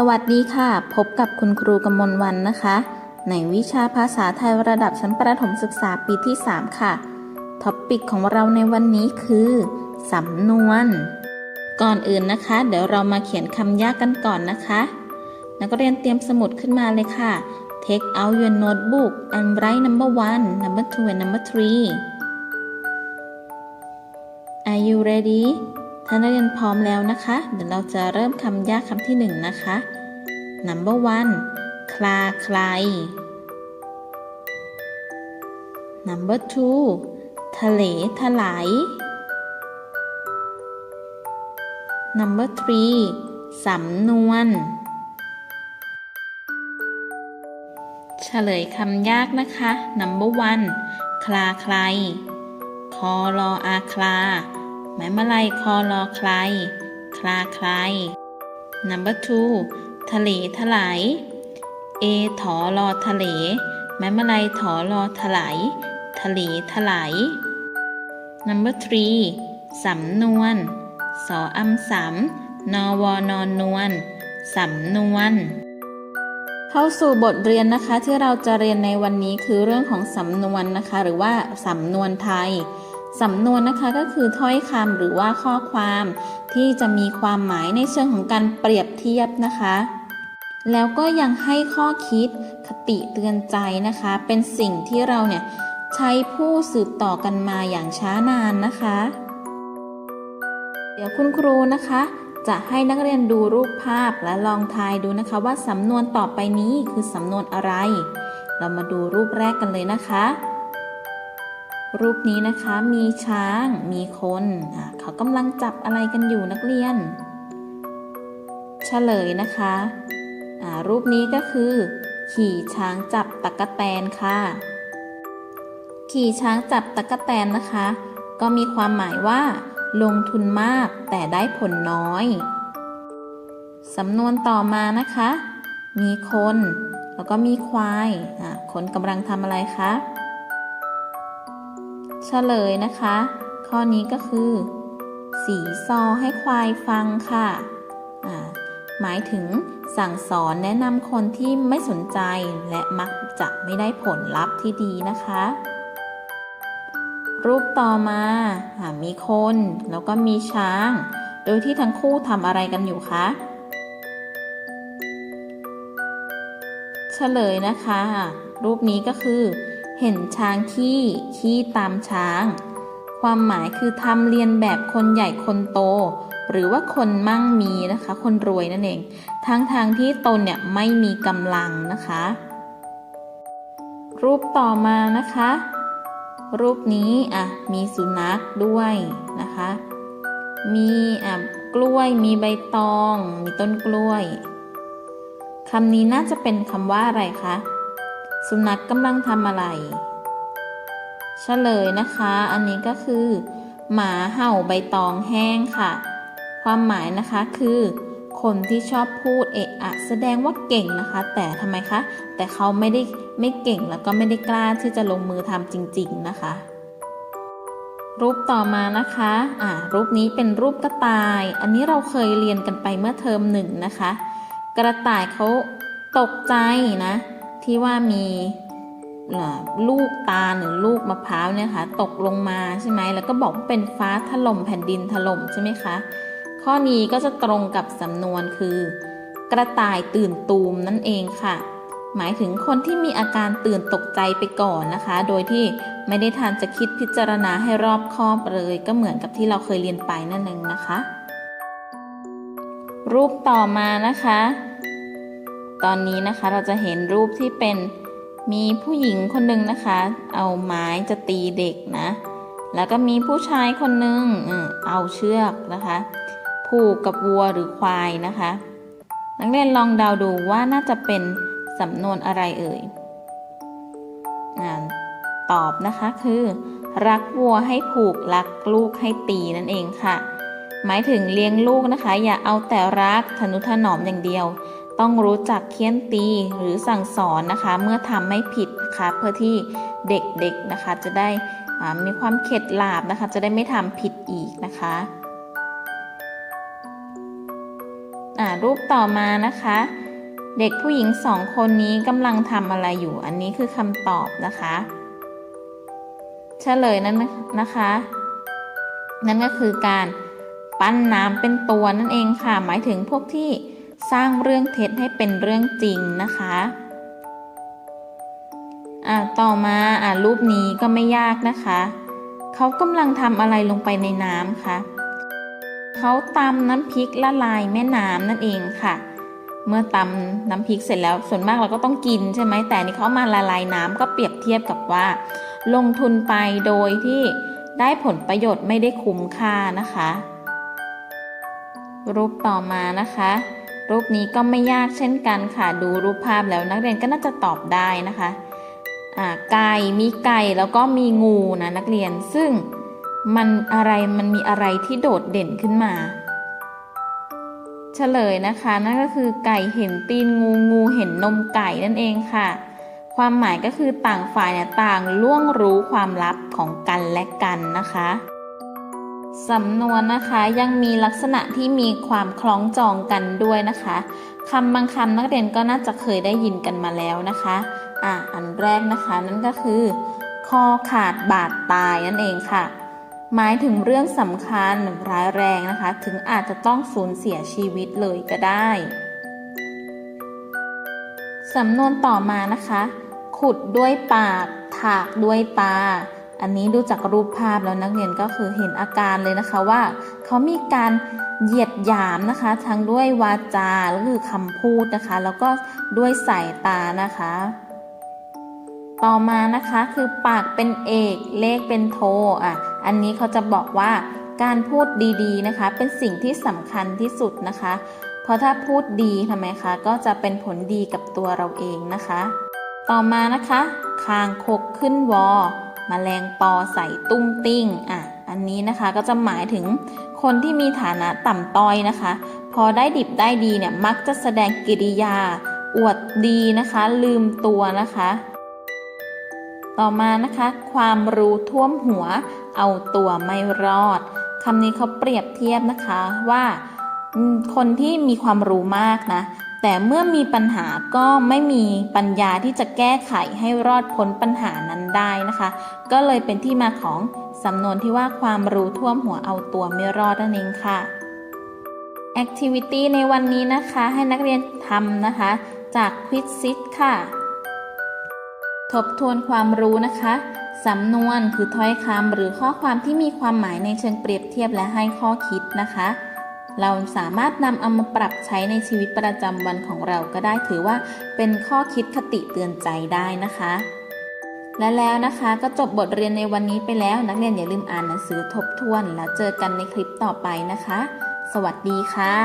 สวัสดีค่ะ พบกับคุณครูกมลวันนะคะ ในวิชาภาษาไทยระดับชั้นประถมศึกษาปีที่ 3 ค่ะ ท็อปปิกของเราในวันนี้คือ สำนวน ก่อนอื่นนะคะ เดี๋ยวเรามาเขียนคำยากกันก่อนนะคะ นักเรียนเตรียมสมุดขึ้นมาเลยค่ะ Take out your notebook and write number one number two and number three Are you ready ถ้านักเรียนพร้อมแล้วนะคะ เดี๋ยวเราจะเริ่มคำยากคำที่หนึ่งนะคะ number one คลาใคร number two ทะเลถลาย number three สำนวน เฉลยคำยากนะคะ number one คลาใคร คอรออาคลา หมายมาลัยคอรอใคร คลาใคร number two ทะเลถลาย เอถอรอทะเลหมายมาลัยถอรอถลายทะเลถลาย number three สำนวน สออำสำนอวอนอนนวลสำนวน เข้าสู่บทเรียนนะคะที่เราจะเรียนในวันนี้คือเรื่องของสำนวนนะคะ หรือว่าสำนวนไทย สำนวนนะคะก็คือถ้อยคำหรือว่าข้อความที่จะมีความหมายในเชิงของการเปรียบเทียบนะคะ แล้วก็ยังให้ข้อคิดคติเตือนใจนะคะ เป็นสิ่งที่เราเนี่ยใช้ผู้สืบต่อกันมาอย่างช้านานนะคะ เดี๋ยวคุณครูนะคะ จะให้นักเรียนดูรูปภาพและลองทายดูนะคะ ว่าสำนวนต่อไปนี้คือสำนวนอะไร เรามาดูรูปแรกกันเลยนะคะ รูปนี้นะคะมีช้างมีคนเขากำลังจับอะไรกันอยู่นักเรียน เฉลยนะคะรูปนี้ก็คือ ขี่ช้างจับตะกะแตนค่ะ ขี่ช้างจับตะกะแตนนะคะ ก็มีความหมายว่า ลงทุนมากแต่ได้ผลน้อยสำนวนต่อมานะคะ มีคน แล้วก็มีควายคนกำลังทำอะไรคะ เฉลยนะคะ ข้อนี้ก็คือ สีซอให้ควายฟังค่ะหมายถึงสั่งสอนแนะนำคนที่ไม่สนใจและมักจะไม่ได้ผลลัพธ์ที่ดีนะคะ รูปต่อมาอมีคนแล้วก็มีช้าง โดยที่ทั้งคู่ทำอะไรกันอยู่คะเฉลยนะคะ รูปนี้ก็คือ เห็นช้างขี้ขี้ตามช้าง ความหมายคือทำเรียนแบบคนใหญ่คนโต หรือว่าคนมั่งมีนะคะ คนรวยนั่นเองทั้งทางที่ตนเนี่ยไม่มีกำลังนะคะ รูปต่อมานะคะ รูปนี้อะมีสุนัขด้วยนะคะ มีอะกล้วยมีใบตอง มีต้นกล้วยคำนี้น่าจะเป็นคำว่าอะไรคะ สุนัขกำลังทำอะไรเฉลยนะคะ อันนี้ก็คือ หมาเห่าใบตองแห้งค่ะ ความหมายนะคะคือ คนที่ชอบพูดเอะอะแสดงว่าเก่งนะคะ แต่ทำไมคะ แต่เขาไม่ได้ไม่เก่งแล้วก็ไม่ได้กล้าที่จะลงมือทำจริง ๆนะคะ รูปต่อมานะคะอ่ารูปนี้เป็นรูปกระต่าย อันนี้เราเคยเรียนกันไปเมื่อเทอมหนึ่งนะคะ กระต่ายเขาตกใจนะ ที่ว่ามีลูกตาหรือลูกมะพร้าวเนี่ยค่ะตกลงมาใช่ไหมแล้วก็บอกว่าเป็นฟ้าถล่มแผ่นดินถล่มใช่ไหมคะข้อนี้ก็จะตรงกับสำนวนคือ กระต่ายตื่นตูมนั่นเองค่ะ หมายถึงคนที่มีอาการตื่นตกใจไปก่อนนะคะ โดยที่ไม่ได้ทันจะคิดพิจารณาให้รอบคอบเลยก็เหมือนกับที่เราเคยเรียนไปนั่นเองนะคะ รูปต่อมานะคะ ตอนนี้นะคะเราจะเห็นรูปที่เป็นมีผู้หญิงคนหนึ่งนะคะ เอาไม้จะตีเด็กนะ แล้วก็มีผู้ชายคนหนึ่งเอาเชือกนะคะ ผูกกับวัวหรือควายนะคะ นักเรียนลองเดาดูว่าน่าจะเป็นสำนวนอะไรเอ่ยอตอบนะคะคือ รักวัวให้ผูกรักลูกให้ตีนั่นเองค่ะ หมายถึงเลี้ยงลูกนะคะ อย่าเอาแต่รักทนุถนอมอย่างเดียว ต้องรู้จักเคี่ยนตีหรือสั่งสอนนะคะ เมื่อทำไม่ผิดนะคะเพื่อที่เด็กๆนะคะจะได้มีความเข็ดหลาบนะคะ จะได้ไม่ทำผิดอีกนะคะรูปต่อมานะคะ เด็กผู้หญิงสองคนนี้กำลังทำอะไรอยู่ อันนี้คือคำตอบนะคะเฉลยนั้นนะคะ นั่นก็คือการปั้นน้ำเป็นตัวนั่นเองค่ะ หมายถึงพวกที่ สร้างเรื่องเท็จให้เป็นเรื่องจริงนะคะอ่าต่อมาอ่ารูปนี้ก็ไม่ยากนะคะ เขากำลังทำอะไรลงไปในน้ำคะเขาตำน้ำพริกละลายแม่น้ำนั่นเองค่ะ เมื่อตำน้ำพริกเสร็จแล้วส่วนมากเราก็ต้องกินใช่ไหมแต่นี่เขามาละลายน้ำก็เปรียบเทียบกับว่า ลงทุนไปโดยที่ได้ผลประโยชน์ไม่ได้คุ้มค่านะคะ รูปต่อมานะคะ รูปนี้ก็ไม่ยากเช่นกันค่ะดูรูปภาพแล้วนักเรียนก็น่าจะตอบได้นะคะไก่มีไก่แล้วก็มีงูนะนักเรียนซึ่งมันอะไรมันมีอะไรที่โดดเด่นขึ้นมา เฉลยนะคะนั่นก็คือไก่เห็นตีนงูงูเห็นนมไก่นั่นเองค่ะ ความหมายก็คือต่างฝ่ายเนี่ยต่างล่วงรู้ความลับของกันและกันนะคะ สำนวนนะคะยังมีลักษณะที่มีความคล้องจองกันด้วยนะคะคำบางคำนักเรียนก็น่าจะเคยได้ยินกันมาแล้วนะคะอะอันแรกนะคะนั่นก็คือคอขาดบาดตายนั่นเองค่ะ หมายถึงเรื่องสำคัญร้ายแรงนะคะ ถึงอาจจะต้องสูญเสียชีวิตเลยก็ได้สำนวนต่อมานะคะ ขุดด้วยปาก ถากด้วยตา อันนี้ดูจากรูปภาพแล้วนักเรียนก็คือเห็นอาการเลยนะคะว่าเขามีการเหยียดหยามนะคะทั้งด้วยวาจาแล้วคือคำพูดนะคะ แล้วก็ด้วยสายตานะคะ ต่อมานะคะคือปากเป็นเอกเลขเป็นโทอะอันนี้เขาจะบอกว่าการพูดดีๆนะคะ เป็นสิ่งที่สำคัญที่สุดนะคะ เพราะถ้าพูดดีทำไมคะก็จะเป็นผลดีกับตัวเราเองนะคะ ต่อมานะคะคางคกขึ้นวอ มแมลงปอใส่ตุ้งติ้งอะอันนี้นะคะก็จะหมายถึงคนที่มีฐานะต่ำต้อยนะคะ พอได้ดิบได้ดีเนี่ยมักจะแสดงกิริยา อวดดีนะคะ ลืมตัวนะคะ ต่อมานะคะ ความรู้ท่วมหัว เอาตัวไม่รอดคำนี้เขาเปรียบเทียบนะคะว่าคนที่มีความรู้มากนะ แต่เมื่อมีปัญหาก็ไม่มีปัญญาที่จะแก้ไขให้รอดพ้นปัญหานั้นได้นะคะ ก็เลยเป็นที่มาของสำนวนที่ว่าความรู้ท่วมหัวเอาตัวไม่รอดนั่นเองค่ะ Activity ในวันนี้นะคะให้นักเรียนทำนะคะ จาก Quiz s i t ค่ะ ทบทวนความรู้นะคะสำนวนคือถ้อยคำหรือข้อความที่มีความหมายในเชิงเปรียบเทียบและให้ข้อคิดนะคะ เราสามารถนำเอามาปรับใช้ในชีวิตประจำวันของเราก็ได้ถือว่าเป็นข้อคิดคติเตือนใจได้นะคะ และแล้วนะคะก็จบบทเรียนในวันนี้ไปแล้ว นักเรียนอย่าลืมอ่านหนังสือทบทวน แล้วเจอกันในคลิปต่อไปนะคะ สวัสดีค่ะ